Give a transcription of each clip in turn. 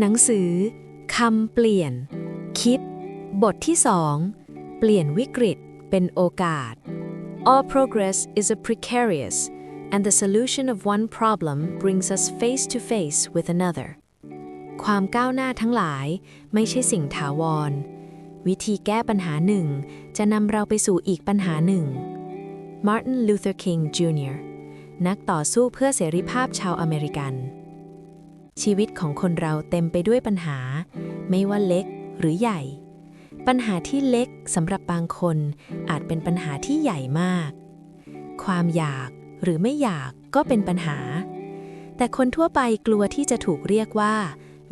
หนังสือคำเปลี่ยน คิด บทที่สองเปลี่ยนวิกฤตเป็นโอกาส All progress is a precarious and the solution of one problem brings us face to face with another ความก้าวหน้าทั้งหลายไม่ใช่สิ่งถาวร วิธีแก้ปัญหาหนึ่ง จะนำเราไปสู่อีกปัญหาหนึ่ง Martin Luther King Jr. นักต่อสู้เพื่อเสรีภาพชาวอเมริกัน ชีวิตของคนเราเต็มไปด้วยปัญหา ไม่ว่าเล็กหรือใหญ่ ปัญหาที่เล็กสำหรับบางคนอาจเป็นปัญหาที่ใหญ่มาก ความอยากหรือไม่อยากก็เป็นปัญหา แต่คนทั่วไปกลัวที่จะถูกเรียกว่า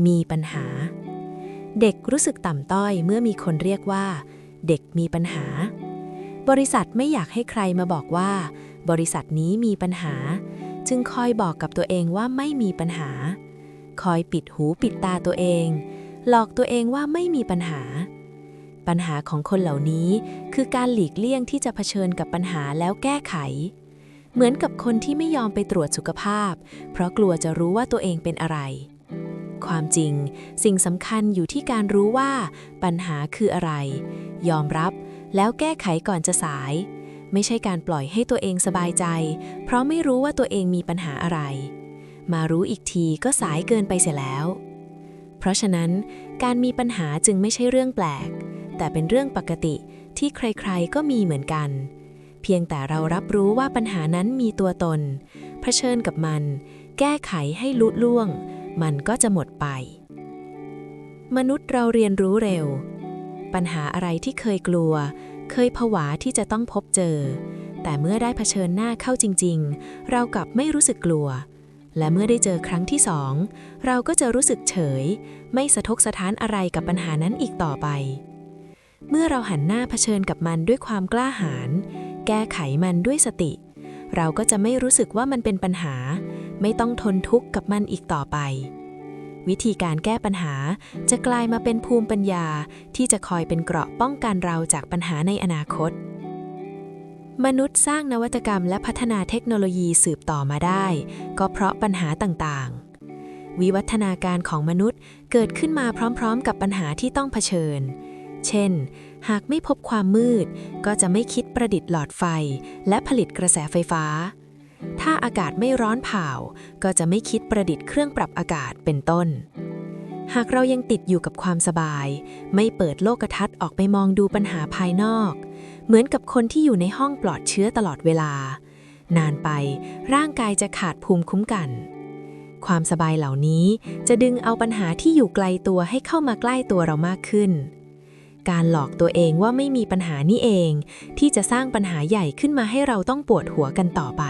มีปัญหา เด็กรู้สึกต่ำต้อยเมื่อมีคนเรียกว่า เด็กมีปัญหา บริษัทไม่อยากให้ใครมาบอกว่า บริษัทนี้มีปัญหา จึงคอยบอกกับตัวเองว่าไม่มีปัญหา คอยปิดหูปิดตาตัวเอง หลอกตัวเองว่าไม่มีปัญหา ปัญหาของคนเหล่านี้คือการหลีกเลี่ยงที่จะเผชิญกับปัญหาแล้วแก้ไข เหมือนกับคนที่ไม่ยอมไปตรวจสุขภาพ เพราะกลัวจะรู้ว่าตัวเองเป็นอะไร ความจริง สิ่งสำคัญอยู่ที่การรู้ว่า ปัญหาคืออะไร ยอมรับแล้วแก้ไขก่อนจะสาย ไม่ใช่การปล่อยให้ตัวเองสบายใจ เพราะไม่รู้ว่าตัวเองมีปัญหาอะไร มารู้อีกทีก็สายเกินไปเสียแล้ว เพราะฉะนั้นการมีปัญหาจึงไม่ใช่เรื่องแปลก แต่เป็นเรื่องปกติที่ใครๆก็มีเหมือนกัน เพียงแต่เรารับรู้ว่าปัญหานั้นมีตัวตน เผชิญกับมัน แก้ไขให้ลุล่วง มันก็จะหมดไป มนุษย์เราเรียนรู้เร็ว ปัญหาอะไรที่เคยกลัว เคยผวาที่จะต้องพบเจอแต่เมื่อได้เผชิญหน้าเข้าจริง ๆ เรากลับไม่รู้สึกกลัว และเมื่อได้เจอครั้งที่สองเราก็จะรู้สึกเฉย ไม่สะทกสะท้านอะไรกับปัญหานั้นอีกต่อไป เมื่อเราหันหน้าเผชิญกับมันด้วยความกล้าหาญแก้ไขมันด้วยสติ เราก็จะไม่รู้สึกว่ามันเป็นปัญหา ไม่ต้องทนทุกข์กับมันอีกต่อไป วิธีการแก้ปัญหาจะกลายมาเป็นภูมิปัญญาที่จะคอยเป็นเกราะป้องกันเราจากปัญหาในอนาคต มนุษย์สร้างนวัตกรรมและพัฒนาเทคโนโลยีสืบต่อมาได้ ก็เพราะปัญหาต่างๆ วิวัฒนาการของมนุษย์เกิดขึ้นมาพร้อม ๆ กับปัญหาที่ต้องเผชิญ เช่น หากไม่พบความมืด ก็จะไม่คิดประดิษฐ์หลอดไฟ และผลิตกระแสไฟฟ้า ถ้าอากาศไม่ร้อนเผาก็จะไม่คิดประดิษฐ์เครื่องปรับอากาศเป็นต้น หากเรายังติดอยู่กับความสบาย ไม่เปิดโลกทัศน์ออกไปมองดูปัญหาภายนอก เหมือนกับคนที่อยู่ในห้องปลอดเชื้อตลอดเวลา นานไปร่างกายจะขาดภูมิคุ้มกัน ความสบายเหล่านี้จะดึงเอาปัญหาที่อยู่ไกลตัวให้เข้ามาใกล้ตัวเรามากขึ้น การหลอกตัวเองว่าไม่มีปัญหานี่เอง ที่จะสร้างปัญหาใหญ่ขึ้นมาให้เราต้องปวดหัวกันต่อไป